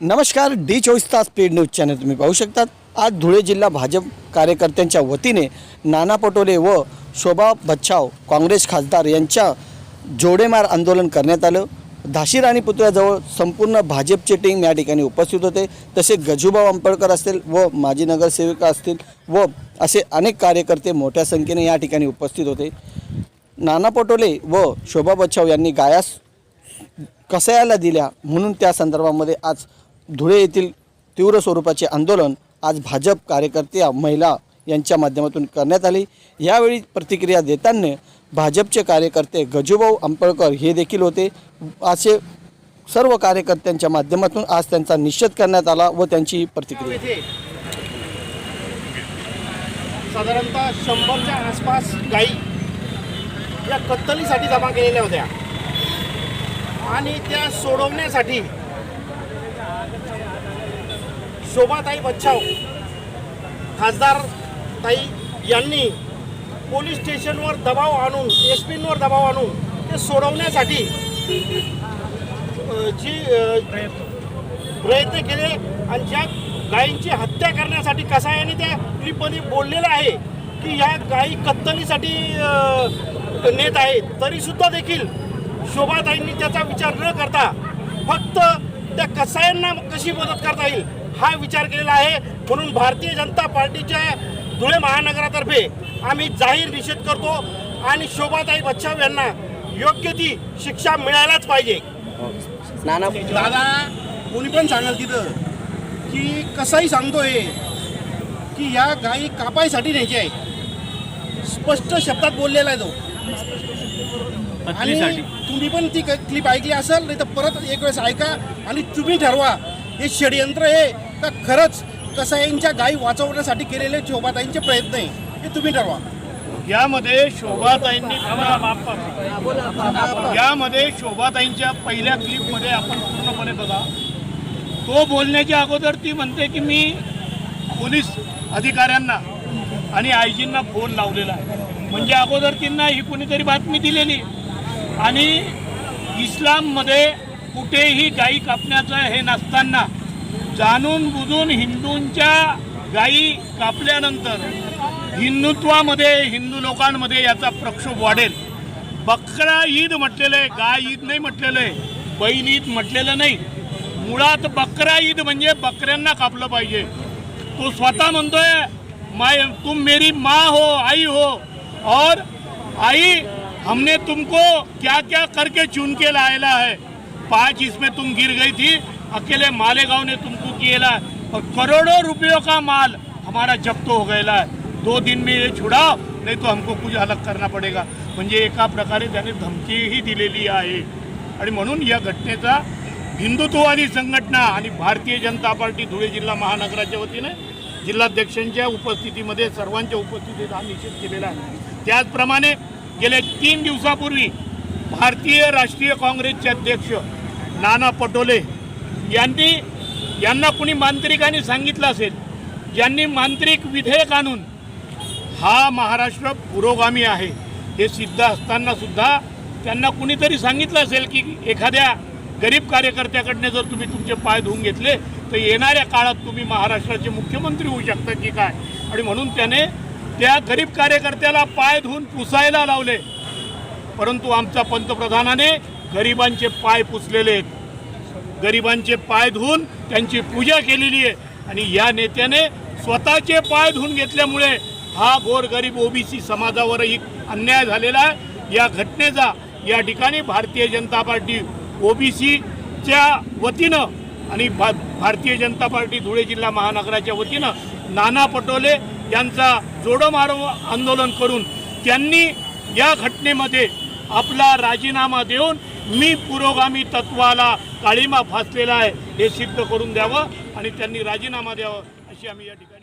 नमस्कार डी चोवीस तास पेड न्यूज चॅनल तुम्ही पाहू शकतात. आज धुळे जिल्हा भाजप कार्यकर्त्यांच्या वतीने नाना पटोले व शोभा बच्छाव काँग्रेस खासदार यांच्या जोडेमार आंदोलन करण्यात आलं. धाशी राणी पुतळ्याजवळ संपूर्ण भाजपचे टीम या ठिकाणी उपस्थित होते. तसे गजूबा वांपळकर असतील व माजी नगरसेविका असतील व असे अनेक कार्यकर्ते मोठ्या संख्येने या ठिकाणी उपस्थित होते. नाना पटोले व शोभा बच्छाव यांनी गायास कसायाला दिल्या म्हणून त्या संदर्भामध्ये आज धुळे येथील तीव्र स्वरूपाचे आंदोलन आज भाजप कार्यकर्त्या महिला यांच्या माध्यमातून करण्यात आली. यावेळी प्रतिक्रिया देताना भाजपचे कार्यकर्ते गजूभाऊ आंपळकर हे देखील होते. असे सर्व कार्यकर्त्यांच्या माध्यमातून आज त्यांचा निषेध करण्यात आला व त्यांची प्रतिक्रिया. साधारणतः शंभरच्या आसपास गायी या कत्तलीसाठी जमा केलेल्या होत्या. आणि त्या सोडवण्यासाठी शोभाताई बच्छाव खासदार ताई यांनी पोलीस स्टेशनवर दबाव आणून एस पींवर दबाव आणून ते सोडवण्यासाठी जी प्रयत्न केले आणि ज्या गायींची हत्या करण्यासाठी कसा आहे आणि त्या क्लिपमध्ये बोललेलं आहे की या गायी कत्तलीसाठी नेत आहेत तरीसुद्धा देखील शोभाताईंनी त्याचा विचार न करता फक्त कसायांना कशी मदत करता येईल हा विचार केलेला आहे. म्हणून भारतीय जनता पार्टीच्या धुळे महानगरातर्फे आम्ही जाहीर निषेध करतो आणि शोभाताई बच्छाव यांना योग्य ती शिक्षा मिळायलाच पाहिजे. नाना दादा कोणी पण सांगाल तिथं की कसाही सांगतोय की या गायी कापायसाठी न्यायची आहे. स्पष्ट शब्दात बोललेला आहे तो. आणि तुम्ही पण ती क्लिप ऐकली असेल नाही तर परत एक वेळेस ऐका आणि तुम्ही ठरवा. हे षडयंत्र आहे. का खरंच कसाईंच्या गायी वाचवण्यासाठी केलेले शोभाताईंचे प्रयत्न आहे हे तुम्ही ठरवा. यामध्ये शोभाताईंनी यामध्ये शोभाताईंच्या पहिल्या क्लिपमध्ये आपण पूर्णपणे बघा. तो बोलण्याच्या अगोदर ती म्हणते की मी पोलीस अधिकाऱ्यांना आणि आयजींना फोन लावलेला आहे. म्हणजे अगोदर त्यांना ही कोणीतरी बातमी दिलेली. आणि इस्लाममध्ये कुठेही गायी कापण्याचं हे नसताना जाणून बुजून हिंदूंच्या गायी कापल्यानंतर हिंदुत्वामध्ये हिंदू लोकांमध्ये याचा प्रक्षोभ वाढेल. बकरा ईद म्हटलेलं आहे गाय ईद नाही म्हटलेलं आहे बैल ईद म्हटलेलं नाही. मुळात बकरा ईद म्हणजे बकऱ्यांना कापलं पाहिजे. तो स्वतः म्हणतोय माय तुम मेरी माँ हो आई हो और आई हमने तुमको क्या क्या करके चुन के लायला है। पाँच इसमें तुम गिर गई थी अकेले मालेगांव ने तुमको किएला है। और करोड़ों रुपयों का माल हमारा जब्त हो गया है। दो दिन में ये छुडाव नहीं तो हमको कुछ अलग करना पडेगा। म्हणजे एका प्रकारे त्याने धमकीही दिलेली आहे। आणि म्हणून या घटनेचा हिंदुत्ववादी संघटना आणि भारतीय जनता पार्टी धुळे जिल्हा महानगराच्या वतीने जिल्हाध्यक्षांच्या उपस्थितीमध्ये सर्वांच्या उपस्थितीत हा निषेध केलेला आहे. त्याचप्रमाणे गेल्या तीन दिवसापूर्वी भारतीय राष्ट्रीय काँग्रेसचे अध्यक्ष नाना पटोले यांनी यांना कुणी मांत्रिकांनी सांगितलं असेल ज्यांनी मांत्रिक विधेयक आणून हा महाराष्ट्र पुरोगामी आहे हे सिद्ध असताना सुद्धा त्यांना कुणीतरी सांगितलं असेल की एखाद्या गरीब कार्यकर्त्याकडनं जर तुम्ही तुमचे पाय धुवून घेतले तर येणाऱ्या काळात तुम्ही महाराष्ट्राचे मुख्यमंत्री होऊ शकता की काय? आणि म्हणून त्याने त्या गरीब कार्यकर्त्याला पाय धुवून पुसायला लावले. परंतु आमच्या पंतप्रधानाने गरिबांचे पाय पुसलेले आहेत. गरिबांचे पाय धुवून त्यांची पूजा केलेली आहे. आणि या नेत्याने स्वतःचे पाय धुवून घेतल्यामुळे हा गोरगरीब ओबीसी समाजावरही अन्याय झालेला आहे. या घटनेचा या ठिकाणी भारतीय जनता पार्टी ओबीसीच्या वतीनं आणि भा भारतीय जनता पार्टी धुळे जिल्हा महानगराच्या वतीनं नाना पटोले यांचा जोडो मारो आंदोलन करून त्यांनी या घटनेमध्ये आपला राजीनामा देऊन मी पुरोगामी तत्वाला काळीमा फासलेला आहे हे सिद्ध करून द्यावं आणि त्यांनी राजीनामा द्यावा अशी आम्ही या ठिकाणी